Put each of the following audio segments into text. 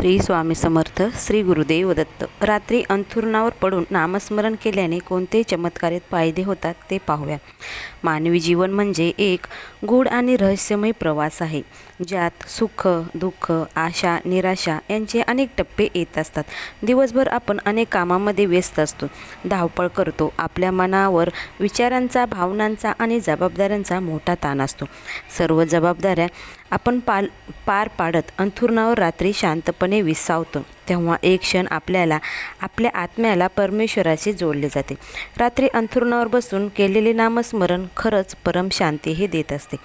श्री स्वामी समर्थ श्री गुरुदेव दत्त. रात्री अंथुरणावर पडून नामस्मरण केल्याने कोणते चमत्कारित फायदे होतात ते पाहूया. मानवी जीवन म्हणजे एक गूढ आणि रहस्यमय प्रवास आहे ज्यात सुख दुःख आशा निराशा यांचे अनेक टप्पे येत असतात. दिवसभर आपण अनेक कामामध्ये व्यस्त असतो धावपळ करतो आपल्या मनावर विचारांचा भावनांचा आणि जबाबदाऱ्यांचा मोठा ताण असतो. सर्व जबाबदाऱ्या आपण पाल पार पाडत अंथुरणावर रात्री शांतपणे विसावतो तेव्हा एक क्षण आपल्याला आपल्या आत्म्याला परमेश्वराशी जोडले जाते. रात्री अंथुरणावर बसून केलेले नामस्मरण खरंच परम शांती हे देत असते.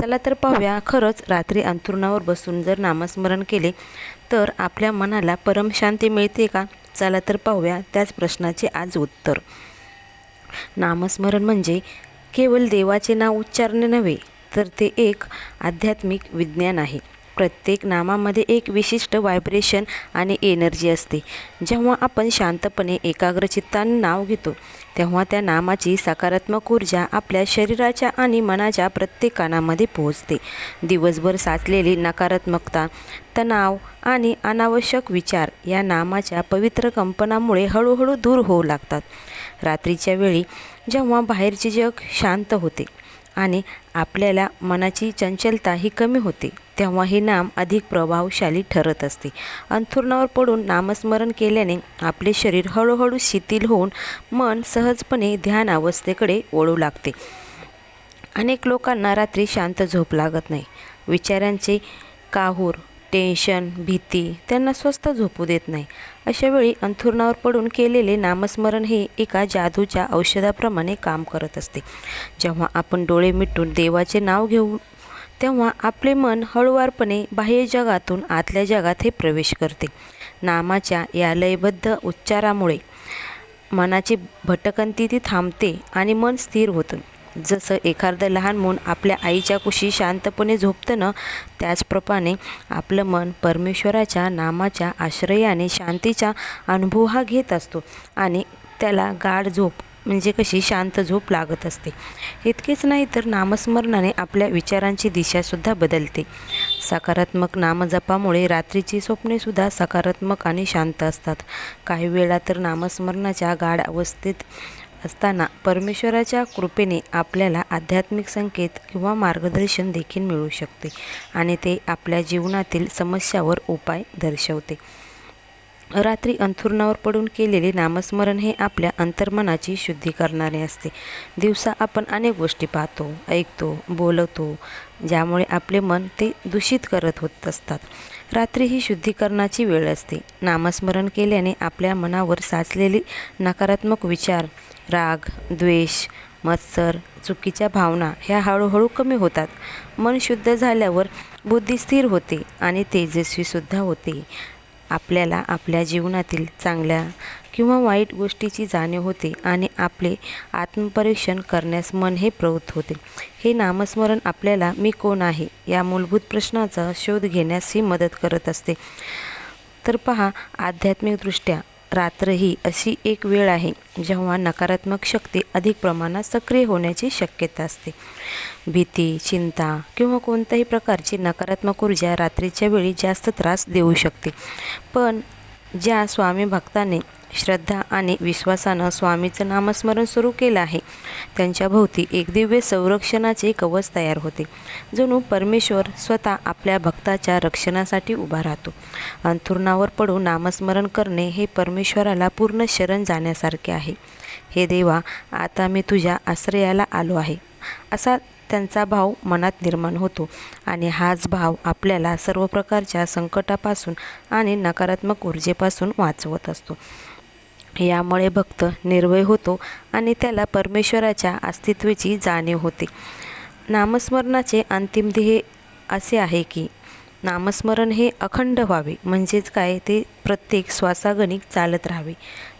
चला तर पाहूया खरंच रात्री अंथुरणावर बसून जर नामस्मरण केले तर आपल्या मनाला परम शांती मिळते का? चला तर पाहूया त्याच प्रश्नाचे आज उत्तर. नामस्मरण म्हणजे केवळ देवाचे नाव उच्चारणे नव्हे तर ते एक आध्यात्मिक विज्ञान आहे. प्रत्येक नामामध्ये एक विशिष्ट व्हायब्रेशन आणि एनर्जी असते. जेव्हा आपण शांतपणे एकाग्रचित्ताने नाव घेतो तेव्हा त्या नामाची सकारात्मक ऊर्जा आपल्या शरीराच्या आणि मनाच्या प्रत्येक कानामध्ये पोहोचते. दिवसभर साचलेली नकारात्मकता तणाव आणि अनावश्यक विचार या नामाच्या पवित्र कंपनामुळे हळूहळू दूर होऊ लागतात. रात्रीच्या वेळी जेव्हा बाहेरचे जग शांत होते आणि आपल्याला मनाची चंचलता ही कमी होते तेव्हा हे नाम अधिक प्रभावशाली ठरत असते. अंथुरणावर पडून नामस्मरण केल्याने आपले शरीर हळूहळू शिथिल होऊन मन सहजपणे ध्यान अवस्थेकडे वळू लागते. अनेक लोकांना रात्री शांत झोप लागत नाही. विचारांचे काहूर टेन्शन भीती त्यांना स्वस्त झोपू देत नाही. अशावेळी अंथुरणावर पडून केलेले नामस्मरण हे एका जादूच्या औषधाप्रमाणे काम करत असते. जेव्हा आपण डोळे मिटून देवाचे नाव घेऊ तेव्हा आपले मन हळुवारपणे बाह्य जगातून आतल्या जगात हे प्रवेश करते. नामाच्या या लयबद्ध उच्चारामुळे मनाची भटकंती ती थांबते आणि मन स्थिर होतं. जसं एखादं लहान मूल आपल्या आईच्या कुशी शांतपणे झोपतं ना त्याचप्रमाणे आपलं मन परमेश्वराच्या नामाच्या आश्रयाने शांतीचा अनुभव हा घेत असतो आणि त्याला गाढ झोप म्हणजे कशी शांत झोप लागत असते. इतकेच नाही तर नामस्मरणाने आपल्या विचारांची दिशासुद्धा बदलते. सकारात्मक नामजपामुळे रात्रीची स्वप्नेसुद्धा सकारात्मक आणि शांत असतात. काही वेळा तर नामस्मरणाच्या गाढ अवस्थेत असताना परमेश्वराच्या कृपेने आपल्याला आध्यात्मिक संकेत किंवा मार्गदर्शन देखील मिळू शकते आणि ते आपल्या जीवनातील समस्यावर उपाय दर्शवते. रात्री अंथुरणावर पडून केलेले नामस्मरण हे आपल्या अंतर्मनाची शुद्धी करणारे असते. दिवसा आपण अनेक गोष्टी पाहतो ऐकतो बोलवतो ज्यामुळे आपले मन ते दूषित करत होत असतात. रात्री ही शुद्धीकरणाची वेळ असते. नामस्मरण केल्याने आपल्या मनावर साचलेली नकारात्मक विचार राग द्वेष मत्सर चुकीच्या भावना ह्या हळूहळू कमी होतात. मन शुद्ध झाल्यावर बुद्धी स्थिर होते आणि तेजस्वीसुद्धा होते. आपल्याला आपल्या जीवनातील चांगल्या किंवा वाईट गोष्टीची जाणीव होते आणि आपले आत्मपरीक्षण करण्यास मन हे प्रवृत्त होते. हे नामस्मरण आपल्याला मी कोण आहे या मूलभूत प्रश्नाचा शोध घेण्यास ही मदत करत असते. तर पहा आध्यात्मिकदृष्ट्या रात्र ही अशी एक वेळ आहे जेव्हा नकारात्मक शक्ती अधिक प्रमाणात सक्रिय होण्याची शक्यता असते. भीती चिंता किंवा कोणत्याही प्रकारची नकारात्मक ऊर्जा रात्रीच्या वेळी जास्त त्रास देऊ शकते. पण ज्या स्वामी भक्ताने श्रद्धा आणि विश्वासानं स्वामीचं नामस्मरण सुरू केलं आहे. त्यांच्या भोवती एक दिव्य संरक्षणाचे कवच तयार होते. जणू परमेश्वर स्वतः आपल्या भक्ताच्या रक्षणासाठी उभा राहतो. अंथुरणावर पडून नामस्मरण करणे हे परमेश्वराला पूर्ण शरण जाण्यासारखे आहे. हे देवा आता मी तुझ्या आश्रयाला आलो आहे. असा त्यांचा भाव मनात निर्माण होतो आणि हाच भाव आपल्याला सर्व प्रकारच्या संकटापासून आणि नकारात्मक ऊर्जेपासून वाचवत असतो. यामुळे भक्त निर्भय होतो आणि त्याला परमेश्वराच्या अस्तित्वाची जाणीव होते. नामस्मरणाचे अंतिम ध्येय असे आहे की नामस्मरण हे अखंड व्हावे म्हणजेच काय ते प्रत्येक श्वासागणिक चालत राहावे.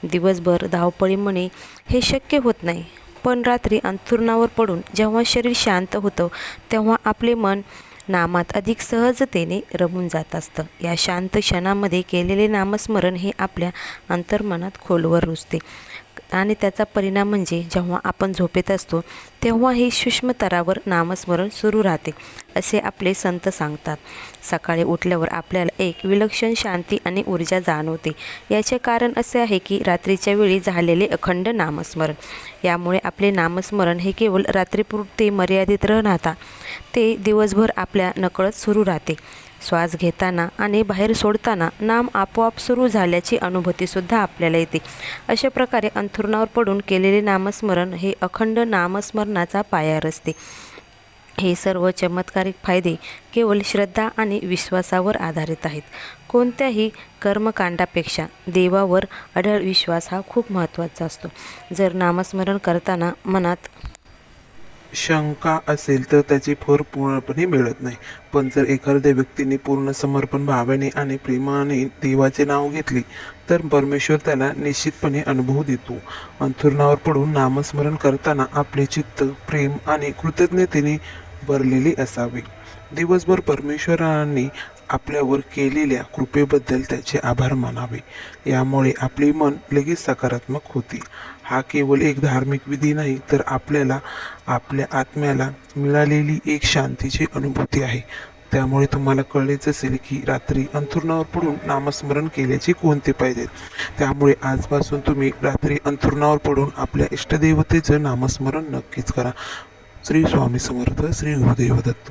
दिवसभर धावपळीमुळे हे शक्य होत नाही. पण रात्री अंथरुणावर पडून जेव्हा शरीर शांत होतं तेव्हा आपले मन नामात अधिक सहजतेने रमून जात असतं. या शांत क्षणामध्ये केलेले नामस्मरण हे आपल्या अंतर्मनात खोलवर रुजते. आणि त्याचा परिणाम म्हणजे जेव्हा आपण झोपेत असतो तेव्हा हे सूक्ष्म सूक्ष्मतरावर नामस्मरण सुरू राहते असे आपले संत सांगतात. सकाळी उठल्यावर आपल्याला एक विलक्षण शांती आणि ऊर्जा जाणवते. याचे कारण असे आहे की रात्रीच्या वेळी झालेले अखंड नामस्मरण. यामुळे आपले नामस्मरण हे केवळ रात्रीपुरते मर्यादित न राहता ते दिवसभर आपल्या नकळत सुरू राहते. श्वास घेताना आणि बाहेर सोडताना नाम आपोआप सुरू झाल्याची अनुभूतीसुद्धा आपल्याला येते. अशा प्रकारे अंथरुणावर पडून केलेले नामस्मरण हे अखंड नामस्मरणाचा पाया असते हे सर्व चमत्कारिक फायदे केवळ श्रद्धा आणि विश्वासावर आधारित आहेत. कोणत्याही कर्मकांडापेक्षा देवावर अढळ विश्वास हा खूप महत्त्वाचा असतो. जर नामस्मरण करताना मनात शंका असेल तर त्याचे फर पूर्णपणे मिळत नाही. पण जर एखाद्या व्यक्तीने पूर्ण समर्पण भावाने आणि प्रेमाने देवाचे नाव घेतले तर परमेश्वर त्याला निश्चितपणे अनुभव देतो. अंथुरणावर पडून नामस्मरण करताना आपले चित्त प्रेम आणि कृतज्ञतेने भरलेले असावे. दिवसभर परमेश्वराने आपल्यावर केलेल्या कृपेबद्दल त्याचे आभार मानावे. यामुळे आपले मन लगेच सकारात्मक होते. हा केवळ एक धार्मिक विधी नाही तर आपल्याला आपल्या आत्म्याला मिळालेली एक शांतीची अनुभूती आहे. त्यामुळे तुम्हाला कळलेच असेल की रात्री अंथरुणावर पडून नामस्मरण केल्याचे कोणते पाहिजे त्यामुळे आजपासून तुम्ही रात्री अंथरुणावर पडून आपल्या इष्टदेवतेचं नामस्मरण नक्कीच करा. श्री स्वामी समर्थ श्री गुरुदेव दत्त.